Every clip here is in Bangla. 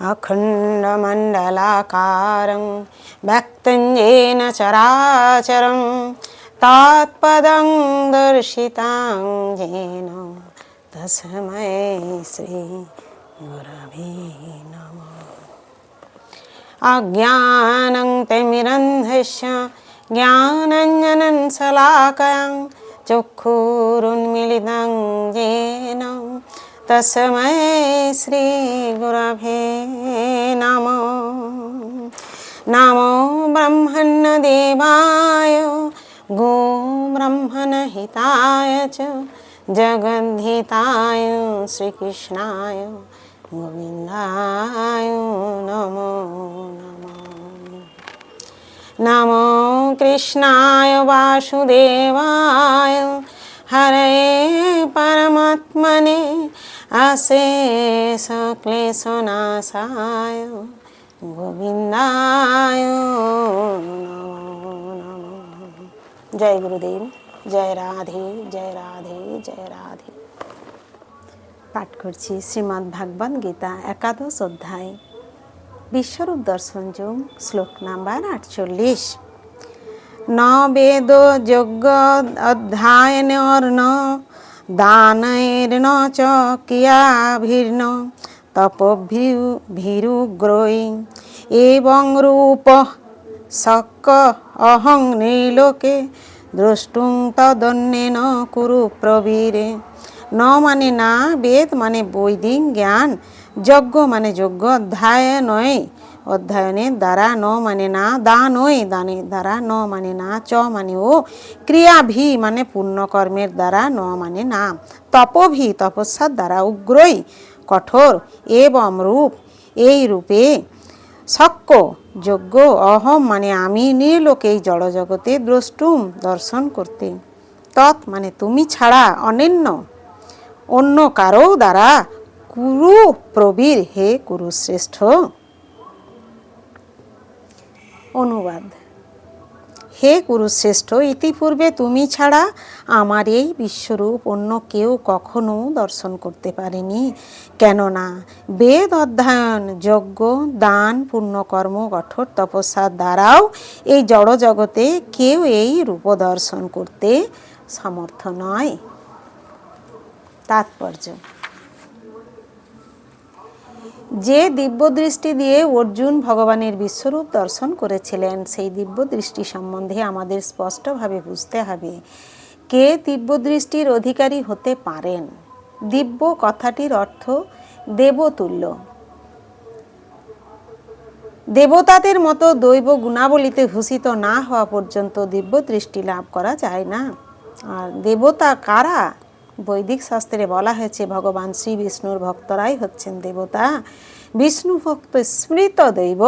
अखण्डमण्डलाकारं व्यक्तं येन चराचरं तात्पदं दर्शितां येन तस्मै श्री गुरवे नमः। अज्ञानं तिमिरन्धस्य ज्ञानञ्जनं शलाकयां चक्षुरुन्मिलितं येन तस्मै श्रीगुरवे नमो नमो ब्रह्मण्यदेवाय गो ब्रह्मणहिताय च जगद्धिताय श्रीकृष्णाय गोविन्दाय नमो नमः नमो कृष्णाय वासुदेवाय हरे परमात्मने আশেষ ক্লেশনাশায় গোবিন্দায় জয় গুরুদেব, জয় রাধে জয় রাধে জয় রাধে। পাঠ করছি শ্রীমদ্ ভাগবত গীতা একাদশ অধ্যায়, বিশ্বরূপ দর্শন যোগ, শ্লোক নাম্বার আটচল্লিশ। ন বেদ যোগ্য অধ্যায়ন অর্ণ দানৈর্ন চ ক্রিয়াভির্ন তপভীরুগ্রৈ এবং রূপ সক্ক অহং নৃলোকে দ্রষ্টুং তদন্যেন কুরু প্রবীরে। ন মানে না, বেদ মানে বৈদিক জ্ঞান, যজ্ঞ মানে যজ্ঞ অধ্যায় নয় অধ্যয়নের দ্বারা ন মানে না দানই দানের দ্বারা ন মানে না, চ মানে ও, ক্রিয়াভি মানে পুণ্যকর্মের দ্বারা ন মানে না, তপভি তপস্যার দ্বারা উগ্রই কঠোর, এবং রূপ, এই রূপে সক্য যোগ্য অহম মানে আমি নির্লোক এই জড়জগতে দ্রষ্টুম দর্শন করতে। তৎ মানে তুমি ছাড়া অনন্য, অন্য কারও দ্বারা কুরু প্রবীর হে কুরুশ্রেষ্ঠ। অনুবাদ। হে কুরুশ্রেষ্ঠ ইতিপূর্বে তুমি ছাড়া আমার এই বিশ্বরূপ অন্য কেউ কখনো দর্শন করতে পারেনি। কেননা বেদ অধ্যয়ন, যজ্ঞ, দান, পুণ্যকর্ম, কঠোর তপস্যার দ্বারাও এই জড় জগতে কেউ এই রূপ দর্শন করতে সমর্থ নয়। তাৎপর্য যে দিব্য দৃষ্টি দিয়ে অর্জুন ভগবানের বিশ্বরূপ দর্শন করেছিলেন, সেই দিব্য দৃষ্টি সম্বন্ধে আমাদের স্পষ্টভাবে বুঝতে হবে। কে দিব্য দৃষ্টির অধিকারী হতে পারেন? দিব্য কথাটির অর্থ দেবতুল্য। দেবতাদের মতো দৈব গুণাবলীতে ভূষিত না হওয়া পর্যন্ত দিব্য দৃষ্টি লাভ করা যায় না। আর দেবতা কারা? বৈদিক শাস্ত্রে বলা হয়েছে, ভগবান শ্রী বিষ্ণুর ভক্তরাই হচ্ছেন দেবতা। বিষ্ণু ভক্ত স্মৃত দৈব,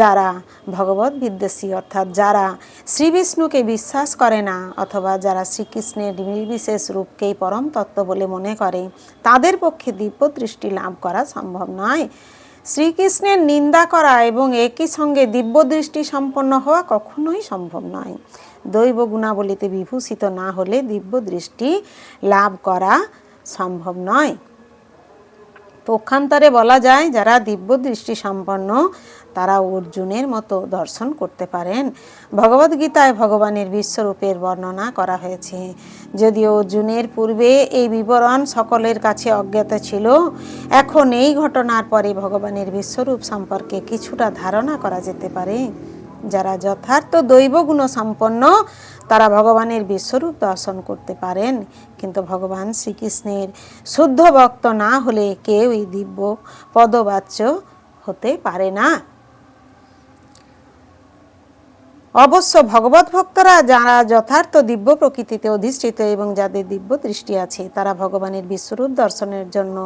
যারা ভগবত বিদ্বেষী, অর্থাৎ যারা শ্রী বিষ্ণুকে বিশ্বাস করে না, অথবা যারা শ্রীকৃষ্ণের নির্বিশেষ রূপকেই পরম তত্ত্ব বলে মনে করে, তাদের পক্ষে দিব্য দৃষ্টি লাভ করা সম্ভব নয়। শ্রীকৃষ্ণের নিন্দা করা এবং একই সঙ্গে দিব্য দৃষ্টি সম্পন্ন হওয়া কখনোই সম্ভব নয়। দৈব গুণাবলীতে বিভূষিত না হলে দিব্য দৃষ্টি লাভ করা সম্ভব নয়। পক্ষান্তরে বলা যায়, যারা দিব্য দৃষ্টি সম্পন্ন, তারা অর্জুনের মতো দর্শন করতে পারেন। ভগবদ্গীতায় ভগবানের বিশ্বরূপের বর্ণনা করা হয়েছে, যদিও অর্জুনের পূর্বে এই বিবরণ সকলের কাছে অজ্ঞাত ছিল, এখন এই ঘটনার পরে ভগবানের বিশ্বরূপ সম্পর্কে কিছুটা ধারণা করা যেতে পারে। যারা যথার্থ দৈবগুণ সম্পন্ন তারা ভগবানের বিশ্বরূপ দর্শন করতে পারেন। কিন্তু ভগবান শ্রীকৃষ্ণের শুদ্ধ ভক্ত না হলে কেউ এই দিব্য পদবাচ্য হতে পারে না। অবশ্য ভগবত ভক্তরা যারা যথার্থ দিব্য প্রকৃতিতে অধিষ্ঠিত এবং যাদের দিব্য দৃষ্টি আছে, তারা ভগবানের বিশ্বরূপ দর্শনের জন্য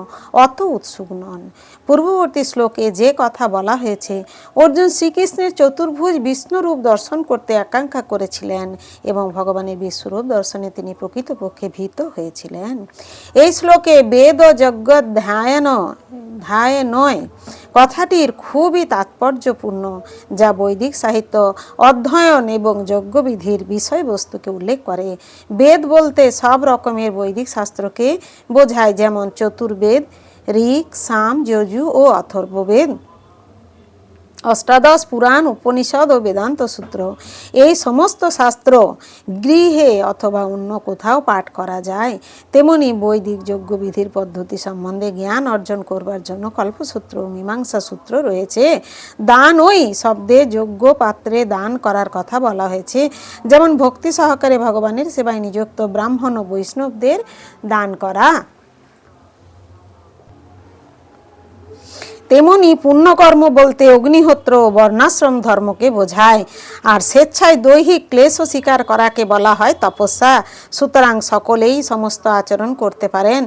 অত উৎসুক নন। পূর্ববর্তী শ্লোকে যে কথা বলা হয়েছে, অর্জুন শ্রীকৃষ্ণের চতুর্ভুজ বিষ্ণুরূপ দর্শন করতে আকাঙ্ক্ষা করেছিলেন এবং ভগবানের বিশ্বরূপ দর্শনে তিনি প্রকৃতপক্ষে ভীত হয়েছিলেন। এই শ্লোকে বেদ ও যজ্ঞ ধ্যায়ন ধ্যায় নয় কথাটির খুবই তাৎপর্যপূর্ণ, যা বৈদিক সাহিত্য অধ্যয়ন এবং যজ্ঞবিধির বিষয়বস্তুকে উল্লেখ করে। বেদ বলতে সব রকমের বৈদিক শাস্ত্রকে বোঝায়, যেমন চতুর্বেদ, ঋক, সাম, যজু ও অথর্ববেদ। অষ্টাদশ পুরাণ, উপনিষদ ও বেদান্ত সূত্র। এই সমস্ত শাস্ত্র গৃহে অথবা অন্য কোথাও পাঠ করা যায়। তেমনি বৈদিক যজ্ঞবিধির পদ্ধতি সম্বন্ধে জ্ঞান অর্জন করবার জন্য কল্পসূত্র মীমাংসা সূত্র রয়েছে। দান ওই শব্দে যোগ্য পাত্রে দান করার কথা বলা হয়েছে। যেমন ভক্তি সহকারে ভগবানের সেবায় নিযুক্ত ব্রাহ্মণ ও বৈষ্ণবদের দান করা। তেমনি পুণ্যকর্ম বলতে অগ্নিহোত্র ও বর্ণাশ্রম ধর্মকে বোঝায়। আর স্বেচ্ছায় দৈহিক ক্লেশ স্বীকার করাকে বলা হয় তপস্যা। সুতরাং সকলেই সমস্ত আচরণ করতে পারেন।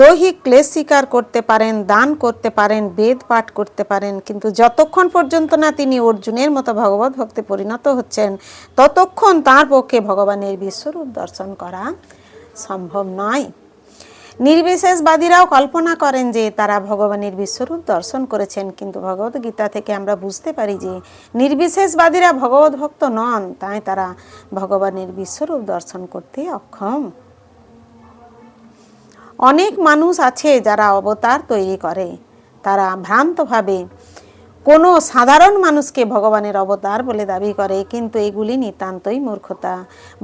দৈহিক ক্লেশ স্বীকার করতে পারেন, দান করতে পারেন, বেদ পাঠ করতে পারেন। কিন্তু যতক্ষণ পর্যন্ত না তিনি অর্জুনের মতো ভগবত ভক্তে পরিণত হচ্ছেন, ততক্ষণ তার পক্ষে ভগবানের বিশ্বরূপ দর্শন করা সম্ভব নয়। নির্বিশেষবাদীরাও কল্পনা করেন যে তারা ভগবানের বিশ্বরূপ দর্শন করেছেন। কিন্তু ভগবত গীতা থেকে আমরা বুঝতে পারি যে নির্বিশেষবাদীরা ভগবত ভক্ত নন, তাই তারা ভগবানের বিশ্বরূপ দর্শন করতে অক্ষম। অনেক মানুষ আছে যারা অবতার তৈরি করে। তারা ভ্রান্তভাবে কোনো সাধারণ মানুষকে ভগবানের অবতার বলে দাবি করে, কিন্তু এগুলি নিতান্তই মূর্খতা।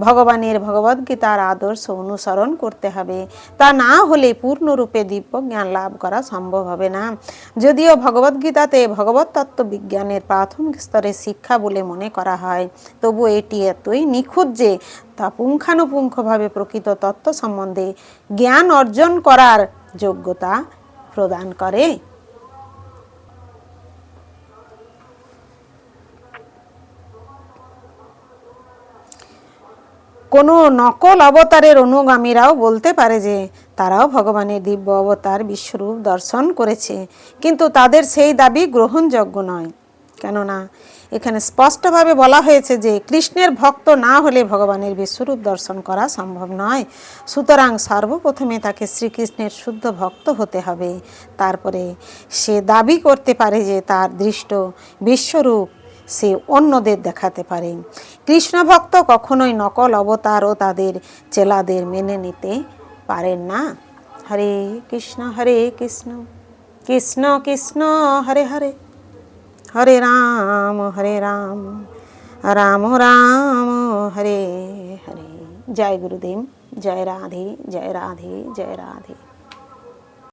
ভগবানের ভগবদ্গীতার আদর্শ অনুসরণ করতে হবে। তা না হলে পূর্ণরূপে দিব্য জ্ঞান লাভ করা সম্ভব হবে না। যদিও ভগবদ্গীতাতে ভগবত তত্ত্ব বিজ্ঞানের প্রাথমিক স্তরে শিক্ষা বলে মনে করা হয়, তবু এটি এতই নিখুঁত যে তা পুঙ্খানুপুঙ্খভাবে প্রকৃত তত্ত্ব সম্বন্ধে জ্ঞান অর্জন করার যোগ্যতা প্রদান করে। কোনো নকল অবতারের অনুগামীরাও বলতে পারে যে তারাও ভগবানের দিব্য অবতার বিশ্বরূপ দর্শন করেছে। কিন্তু তাদের সেই দাবি গ্রহণযোগ্য নয়। কেননা, এখানে স্পষ্টভাবে বলা হয়েছে যে কৃষ্ণের ভক্ত না হলে ভগবানের বিশ্বরূপ দর্শন করা সম্ভব নয়। সুতরাং সর্বপ্রথমে তাকে শ্রীকৃষ্ণের শুদ্ধ ভক্ত হতে হবে। তারপরে সে দাবি করতে পারে যে তার দৃষ্ট বিশ্বরূপ সে অন্যদের দেখাতে পারে কৃষ্ণ ভক্ত কখনোই নকল অবতার ও তাদের চেলাদের মেনে নিতে পারেন না। হরে কৃষ্ণ হরে কৃষ্ণ কৃষ্ণ কৃষ্ণ, হরে হরে। হরে রাম হরে রাম রাম রাম, হরে হরে। জয় গুরুদেব, জয় রাধে জয় রাধে জয় রাধে।